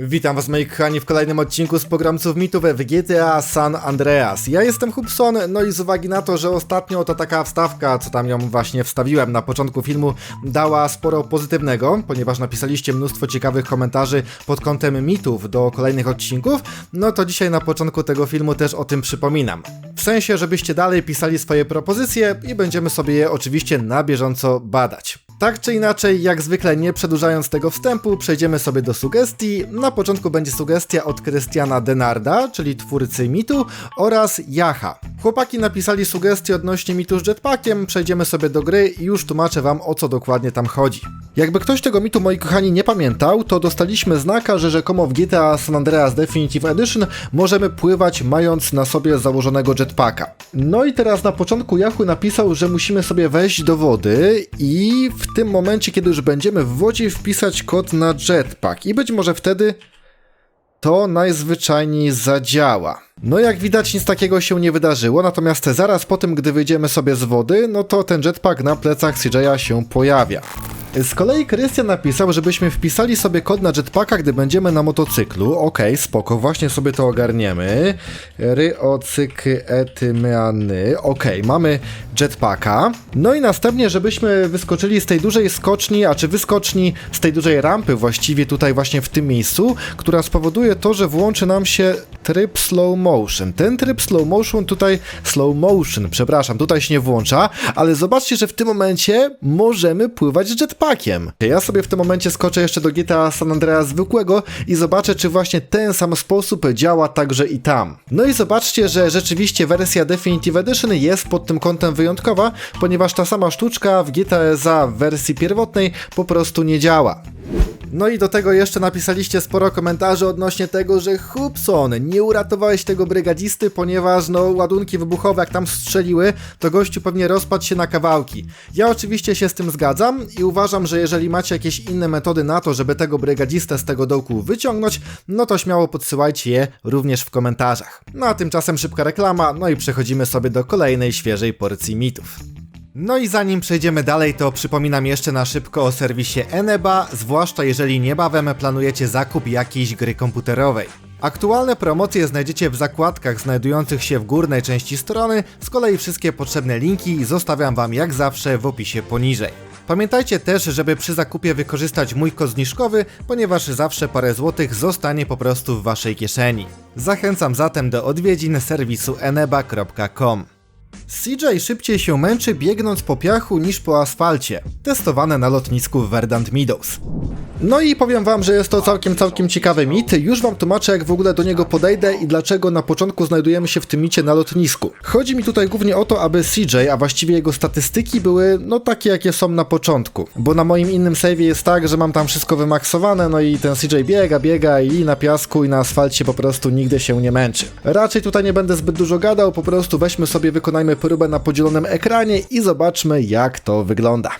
Witam was moi kochani w kolejnym odcinku z pogromców mitów w GTA San Andreas. Ja jestem Hubson, no i z uwagi na to, że ostatnio to taka wstawka, co tam ją właśnie wstawiłem na początku filmu, dała sporo pozytywnego, ponieważ napisaliście mnóstwo ciekawych komentarzy pod kątem mitów do kolejnych odcinków, no to dzisiaj na początku tego filmu też o tym przypominam. W sensie, żebyście dalej pisali swoje propozycje i będziemy sobie je oczywiście na bieżąco badać. Tak czy inaczej, jak zwykle nie przedłużając tego wstępu, przejdziemy sobie do sugestii. Na początku będzie sugestia od Krystiana Denarda, czyli twórcy mitu, oraz Jacha. Chłopaki napisali sugestie odnośnie mitu z jetpackiem, przejdziemy sobie do gry i już tłumaczę wam o co dokładnie tam chodzi. Jakby ktoś tego mitu, moi kochani, nie pamiętał, to dostaliśmy znaka, że rzekomo w GTA San Andreas Definitive Edition możemy pływać mając na sobie założonego jetpacka. No i teraz na początku Yahoo napisał, że musimy sobie wejść do wody i w tym momencie, kiedy już będziemy w wodzie, wpisać kod na jetpack i być może wtedy to najzwyczajniej zadziała. No jak widać nic takiego się nie wydarzyło, natomiast zaraz po tym, gdy wyjdziemy sobie z wody, no to ten jetpack na plecach CJ'a się pojawia. Z kolei Krystian napisał, żebyśmy wpisali sobie kod na jetpacka, gdy będziemy na motocyklu. Okej, spoko, właśnie sobie to ogarniemy. Ryocyky etymany. Okej, mamy jetpacka. No i następnie, żebyśmy wyskoczyli z tej dużej skoczni, a czy wyskoczni z tej dużej rampy właściwie tutaj właśnie w tym miejscu, która spowoduje to, że włączy nam się tryb slow motion. Ten tryb slow motion tutaj, slow motion, przepraszam, tutaj się nie włącza, ale zobaczcie, że w tym momencie możemy pływać jetpackiem. Ja sobie w tym momencie skoczę jeszcze do GTA San Andreas zwykłego i zobaczę, czy właśnie ten sam sposób działa także i tam. No i zobaczcie, że rzeczywiście wersja Definitive Edition jest pod tym kątem wyjątkowa, ponieważ ta sama sztuczka w GTA w wersji pierwotnej po prostu nie działa. No i do tego jeszcze napisaliście sporo komentarzy odnośnie tego, że Hubson, nie uratowałeś tego brygadzisty, ponieważ no ładunki wybuchowe jak tam strzeliły, to gościu pewnie rozpadł się na kawałki. Ja oczywiście się z tym zgadzam i uważam, że jeżeli macie jakieś inne metody na to, żeby tego brygadzistę z tego dołku wyciągnąć, no to śmiało podsyłajcie je również w komentarzach. No a tymczasem szybka reklama, no i przechodzimy sobie do kolejnej świeżej porcji mitów. No i zanim przejdziemy dalej, to przypominam jeszcze na szybko o serwisie Eneba, zwłaszcza jeżeli niebawem planujecie zakup jakiejś gry komputerowej. Aktualne promocje znajdziecie w zakładkach znajdujących się w górnej części strony, z kolei wszystkie potrzebne linki zostawiam wam jak zawsze w opisie poniżej. Pamiętajcie też, żeby przy zakupie wykorzystać mój kod zniżkowy, ponieważ zawsze parę złotych zostanie po prostu w waszej kieszeni. Zachęcam zatem do odwiedzin serwisu eneba.com. CJ szybciej się męczy biegnąc po piachu niż po asfalcie. Testowane na lotnisku w Verdant Meadows. No i powiem wam, że jest to całkiem, całkiem ciekawy mit. Już wam tłumaczę, jak w ogóle do niego podejdę i dlaczego na początku znajdujemy się w tym micie na lotnisku. Chodzi mi tutaj głównie o to, aby CJ, a właściwie jego statystyki były, no takie, jakie są na początku. Bo na moim innym save'ie jest tak, że mam tam wszystko wymaksowane, no i ten CJ biega, biega i na piasku i na asfalcie po prostu nigdy się nie męczy. Raczej tutaj nie będę zbyt dużo gadał, po prostu weźmy sobie, wykonajmy próbę na podzielonym ekranie i zobaczmy, jak to wygląda.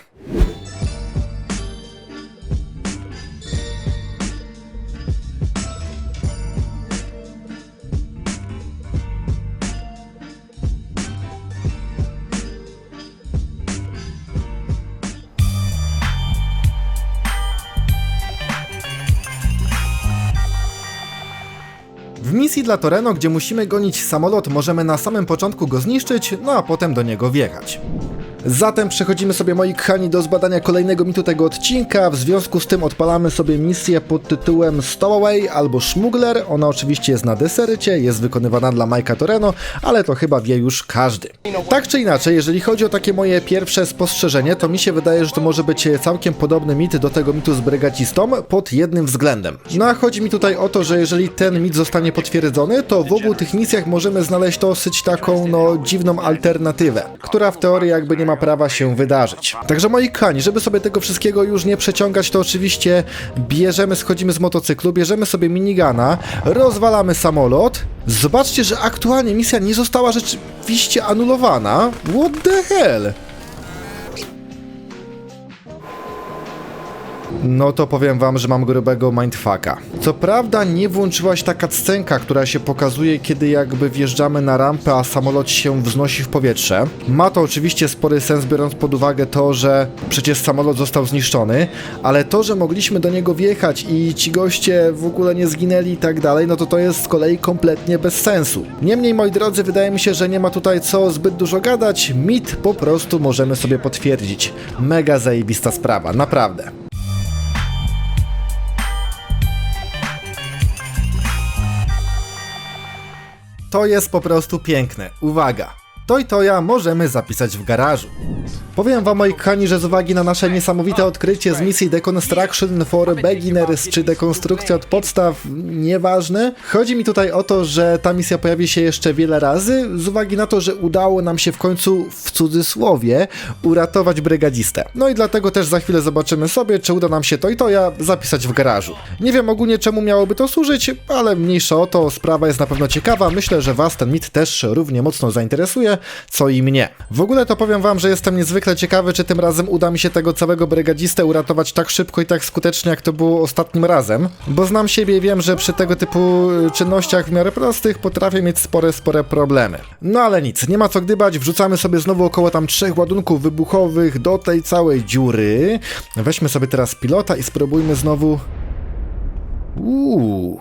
Misji dla Toreno, gdzie musimy gonić samolot, możemy na samym początku go zniszczyć, no a potem do niego wjechać. Zatem przechodzimy sobie, moi kochani, do zbadania kolejnego mitu tego odcinka. W związku z tym odpalamy sobie misję pod tytułem Stowaway albo Szmugler. Ona oczywiście jest na desercie, jest wykonywana dla Majka Toreno, ale to chyba wie już każdy. Tak czy inaczej, jeżeli chodzi o takie moje pierwsze spostrzeżenie, to mi się wydaje, że to może być całkiem podobny mit do tego mitu z brygadzistą pod jednym względem. No a chodzi mi tutaj o to, że jeżeli ten mit zostanie potwierdzony, to w obu tych misjach możemy znaleźć dosyć taką, no, dziwną alternatywę, która w teorii jakby nie ma prawa się wydarzyć. Także moi kochani, żeby sobie tego wszystkiego już nie przeciągać, to oczywiście bierzemy, schodzimy z motocyklu, bierzemy sobie minigana, rozwalamy samolot. Zobaczcie, że aktualnie misja nie została rzeczywiście anulowana. What the hell? No to powiem wam, że mam grubego mindfucka. Co prawda nie włączyłaś taka scenka, która się pokazuje, kiedy jakby wjeżdżamy na rampę, a samolot się wznosi w powietrze. Ma to oczywiście spory sens, biorąc pod uwagę to, że przecież samolot został zniszczony, ale to, że mogliśmy do niego wjechać i ci goście w ogóle nie zginęli i tak dalej, no to to jest z kolei kompletnie bez sensu. Niemniej, moi drodzy, wydaje mi się, że nie ma tutaj co zbyt dużo gadać. Mit po prostu możemy sobie potwierdzić. Mega zajebista sprawa, naprawdę. To jest po prostu piękne. Uwaga! To i to ja możemy zapisać w garażu. Powiem wam moi kochani, że z uwagi na nasze niesamowite odkrycie z misji Deconstruction for Beginners, czy dekonstrukcja od podstaw, nieważne. Chodzi mi tutaj o to, że ta misja pojawi się jeszcze wiele razy, z uwagi na to, że udało nam się w końcu, w cudzysłowie, uratować brygadzistę. No i dlatego też za chwilę zobaczymy sobie, czy uda nam się to i to ja zapisać w garażu. Nie wiem ogólnie czemu miałoby to służyć, ale mniejsza o to, sprawa jest na pewno ciekawa. Myślę, że was ten mit też równie mocno zainteresuje, co i mnie. W ogóle to powiem wam, że jestem niezwykle ciekawy, czy tym razem uda mi się tego całego brygadzistę uratować tak szybko i tak skutecznie, jak to było ostatnim razem. Bo znam siebie i wiem, że przy tego typu y, czynnościach w miarę prostych potrafię mieć spore, spore problemy. No ale nic, nie ma co gdybać, wrzucamy sobie znowu około tam trzech ładunków wybuchowych do tej całej dziury. Weźmy sobie teraz pilota i spróbujmy znowu... Uuu,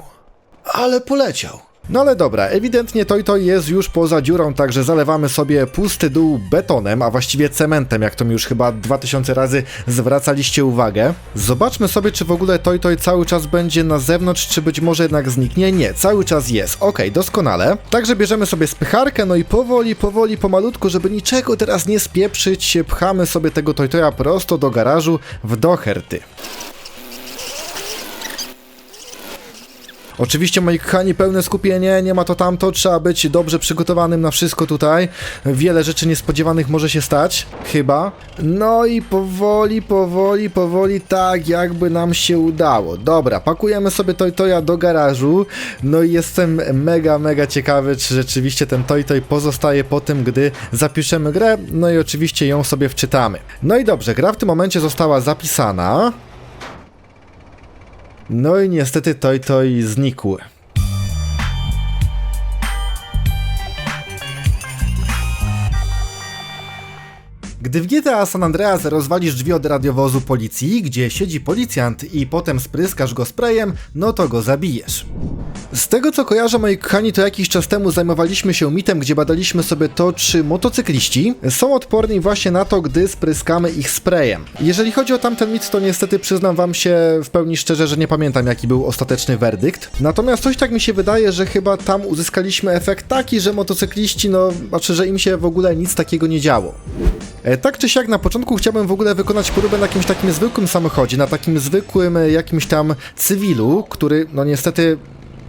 ale poleciał. No ale dobra, ewidentnie to i to jest już poza dziurą, także zalewamy sobie pusty dół betonem, a właściwie cementem, jak to mi już chyba 2000 razy zwracaliście uwagę. Zobaczmy sobie, czy w ogóle to i to cały czas będzie na zewnątrz, czy być może jednak zniknie. Nie, cały czas jest. Okej, doskonale. Także bierzemy sobie spycharkę, no i powoli, powoli, pomalutku, żeby niczego teraz nie spieprzyć, pchamy sobie tego Toytoja prosto do garażu w doherty. Oczywiście, moi kochani, pełne skupienie, nie ma to tamto, trzeba być dobrze przygotowanym na wszystko tutaj. Wiele rzeczy niespodziewanych może się stać, chyba. No i powoli, powoli, powoli, tak jakby nam się udało. Dobra, pakujemy sobie Toy Toya do garażu. No i jestem mega, mega ciekawy, czy rzeczywiście ten Toy Toy pozostaje po tym, gdy zapiszemy grę. No i oczywiście ją sobie wczytamy. No i dobrze, gra w tym momencie została zapisana. No i niestety Toy Toy znikł. Gdy w GTA San Andreas rozwalisz drzwi od radiowozu policji, gdzie siedzi policjant i potem spryskasz go sprayem, no to go zabijesz. Z tego co kojarzę, moi kochani, to jakiś czas temu zajmowaliśmy się mitem, gdzie badaliśmy sobie to, czy motocykliści są odporni właśnie na to, gdy spryskamy ich sprayem. Jeżeli chodzi o tamten mit, to niestety przyznam wam się w pełni szczerze, że nie pamiętam jaki był ostateczny werdykt. Natomiast coś tak mi się wydaje, że chyba tam uzyskaliśmy efekt taki, że motocykliści, no, znaczy, że im się w ogóle nic takiego nie działo. E, Tak czy siak, na początku chciałbym w ogóle wykonać próbę na jakimś takim zwykłym samochodzie, na takim zwykłym e, jakimś tam cywilu, który, no niestety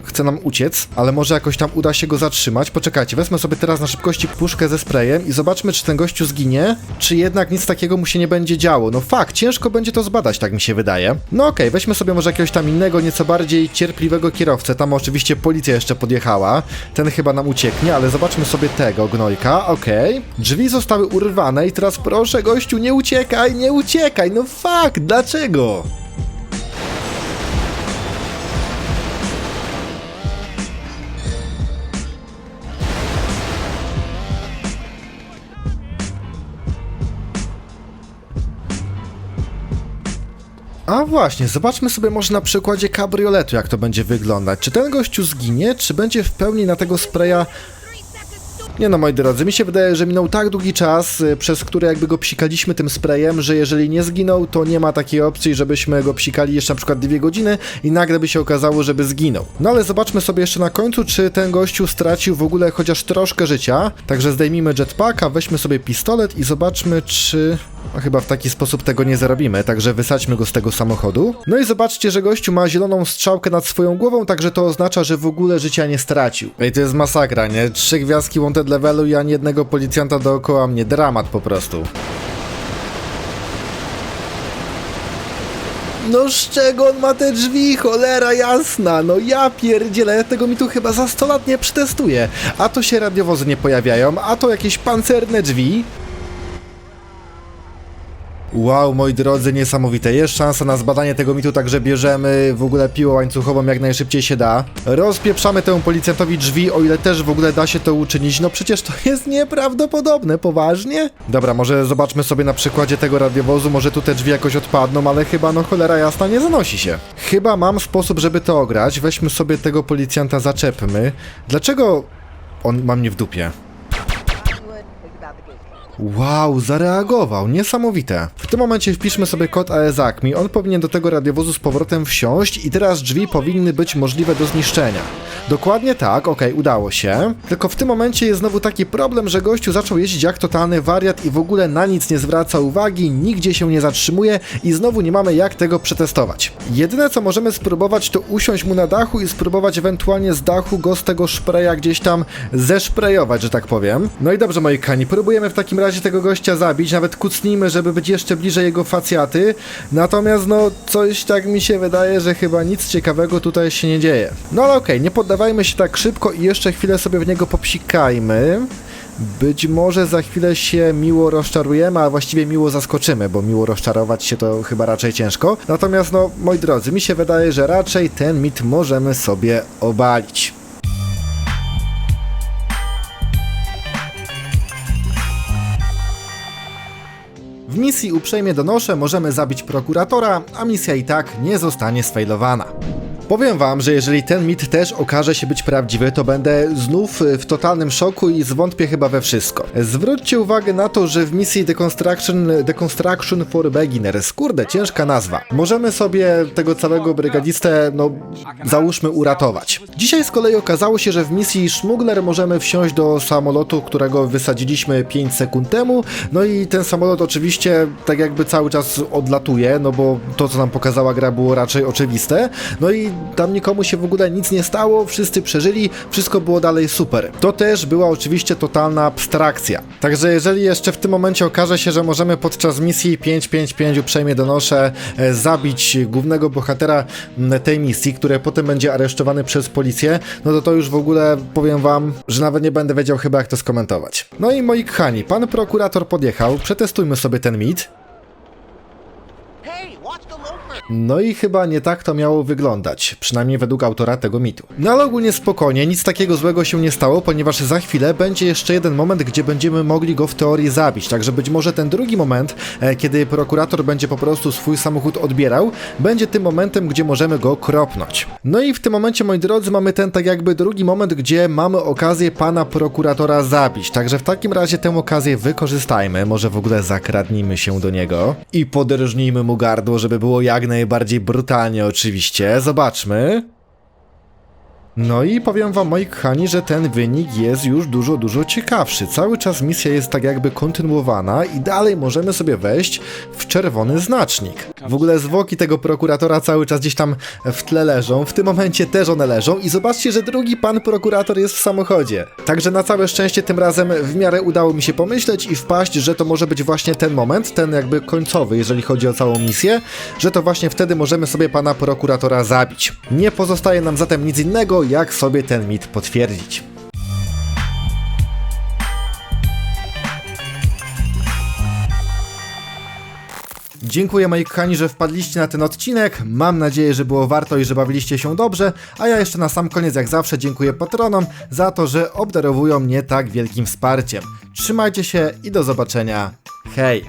chce nam uciec, ale może jakoś tam uda się go zatrzymać. Poczekajcie, wezmę sobie teraz na szybkości puszkę ze sprayem i zobaczmy, czy ten gościu zginie, czy jednak nic takiego mu się nie będzie działo. No fakt, ciężko będzie to zbadać, tak mi się wydaje. No okej, weźmy sobie może jakiegoś tam innego, nieco bardziej cierpliwego kierowcę. Tam oczywiście policja jeszcze podjechała. Ten chyba nam ucieknie, ale zobaczmy sobie tego gnojka. Okej. Drzwi zostały urwane i teraz proszę, gościu, nie uciekaj, nie uciekaj. No fakt, dlaczego? A właśnie, zobaczmy sobie może na przykładzie kabrioletu, jak to będzie wyglądać. Czy ten gościu zginie, czy będzie w pełni na tego spraya... Nie no, moi drodzy, mi się wydaje, że minął tak długi czas, y, przez który jakby go psikaliśmy tym sprayem, że jeżeli nie zginął, to nie ma takiej opcji, żebyśmy go psikali jeszcze na przykład dwie godziny i nagle by się okazało, żeby zginął. No ale zobaczmy sobie jeszcze na końcu, czy ten gościu stracił w ogóle chociaż troszkę życia. Także zdejmijmy jetpacka, weźmy sobie pistolet i zobaczmy, czy... No chyba w taki sposób tego nie zarobimy, także wysadźmy go z tego samochodu. No i zobaczcie, że gościu ma zieloną strzałkę nad swoją głową, także to oznacza, że w ogóle życia nie stracił. Ej, to jest masakra, nie? Trzy gwiazdki wanted levelu i ani jednego policjanta dookoła mnie. Dramat po prostu. No z czego on ma te drzwi, cholera jasna, no ja pierdzielę, tego mi tu chyba za 100 lat nie przetestuję. A to się radiowozy nie pojawiają, a to jakieś pancerne drzwi. Wow, moi drodzy, niesamowite. Jest szansa na zbadanie tego mitu, także bierzemy w ogóle piłę łańcuchową jak najszybciej się da. Rozpieprzamy temu policjantowi drzwi, o ile też w ogóle da się to uczynić. No przecież to jest nieprawdopodobne, poważnie? Dobra, może zobaczmy sobie na przykładzie tego radiowozu, może tu te drzwi jakoś odpadną, ale chyba no cholera jasna nie zanosi się. Chyba mam sposób, żeby to ograć. Weźmy sobie tego policjanta, zaczepmy. Dlaczego on ma mnie w dupie? Wow, zareagował, niesamowite. W tym momencie wpiszmy sobie kod AESACMI, on powinien do tego radiowozu z powrotem wsiąść i teraz drzwi powinny być możliwe do zniszczenia. Dokładnie tak, okej, udało się. Tylko w tym momencie jest znowu taki problem, że gościu zaczął jeździć jak totalny wariat i w ogóle na nic nie zwraca uwagi, nigdzie się nie zatrzymuje i znowu nie mamy jak tego przetestować. Jedyne co możemy spróbować to usiąść mu na dachu i spróbować ewentualnie z dachu go z tego szpreja gdzieś tam zeszprejować, że tak powiem. No i dobrze moi kani, próbujemy w takim razie tego gościa zabić, nawet kucnijmy, żeby być jeszcze bliżej jego facjaty. Natomiast no coś tak mi się wydaje, że chyba nic ciekawego tutaj się nie dzieje. No ale okej, nie poddawajmy się tak szybko i jeszcze chwilę sobie w niego popsikajmy. Być może za chwilę się miło rozczarujemy, a właściwie miło zaskoczymy, bo miło rozczarować się to chyba raczej ciężko. Natomiast no, moi drodzy, mi się wydaje, że raczej ten mit możemy sobie obalić. W misji uprzejmie donoszę, możemy zabić prokuratora, a misja i tak nie zostanie sfejlowana. Powiem wam, że jeżeli ten mit też okaże się być prawdziwy, to będę znów y, w totalnym szoku i zwątpię chyba we wszystko. Zwróćcie uwagę na to, że w misji Deconstruction, Deconstruction for Beginners, kurde, ciężka nazwa, możemy sobie tego całego brygadzistę, no, załóżmy, uratować. Dzisiaj z kolei okazało się, że w misji Szmugler możemy wsiąść do samolotu, którego wysadziliśmy 5 sekund temu, no i ten samolot oczywiście tak jakby cały czas odlatuje, no bo to, co nam pokazała gra było raczej oczywiste, no i tam nikomu się w ogóle nic nie stało, wszyscy przeżyli, wszystko było dalej super. To też była oczywiście totalna abstrakcja. Także jeżeli jeszcze w tym momencie okaże się, że możemy podczas misji 555 uprzejmie donoszę e, zabić głównego bohatera tej misji, który potem będzie aresztowany przez policję, no to to już w ogóle powiem wam, że nawet nie będę wiedział chyba jak to skomentować. No i moi kochani, pan prokurator podjechał, przetestujmy sobie ten mit. No i chyba nie tak to miało wyglądać, przynajmniej według autora tego mitu. No ale ogólnie spokojnie, nic takiego złego się nie stało, ponieważ za chwilę będzie jeszcze jeden moment, gdzie będziemy mogli go w teorii zabić. Także być może ten drugi moment, e, kiedy prokurator będzie po prostu swój samochód odbierał, będzie tym momentem, gdzie możemy go kropnąć. No i w tym momencie, moi drodzy, mamy ten tak jakby drugi moment, gdzie mamy okazję pana prokuratora zabić. Także w takim razie tę okazję wykorzystajmy, może w ogóle zakradnijmy się do niego i poderżnijmy mu gardło, żeby było jak najbardziej brutalnie oczywiście. Zobaczmy. No i powiem wam, moi kochani, że ten wynik jest już dużo, dużo ciekawszy. Cały czas misja jest tak jakby kontynuowana i dalej możemy sobie wejść w czerwony znacznik. W ogóle zwłoki tego prokuratora cały czas gdzieś tam w tle leżą, w tym momencie też one leżą i zobaczcie, że drugi pan prokurator jest w samochodzie. Także na całe szczęście tym razem w miarę udało mi się pomyśleć i wpaść, że to może być właśnie ten moment, ten jakby końcowy, jeżeli chodzi o całą misję, że to właśnie wtedy możemy sobie pana prokuratora zabić. Nie pozostaje nam zatem nic innego, jak sobie ten mit potwierdzić. Dziękuję moi kochani, że wpadliście na ten odcinek. Mam nadzieję, że było warto i że bawiliście się dobrze. A ja jeszcze na sam koniec, jak zawsze, dziękuję patronom za to, że obdarowują mnie tak wielkim wsparciem. Trzymajcie się i do zobaczenia. Hej!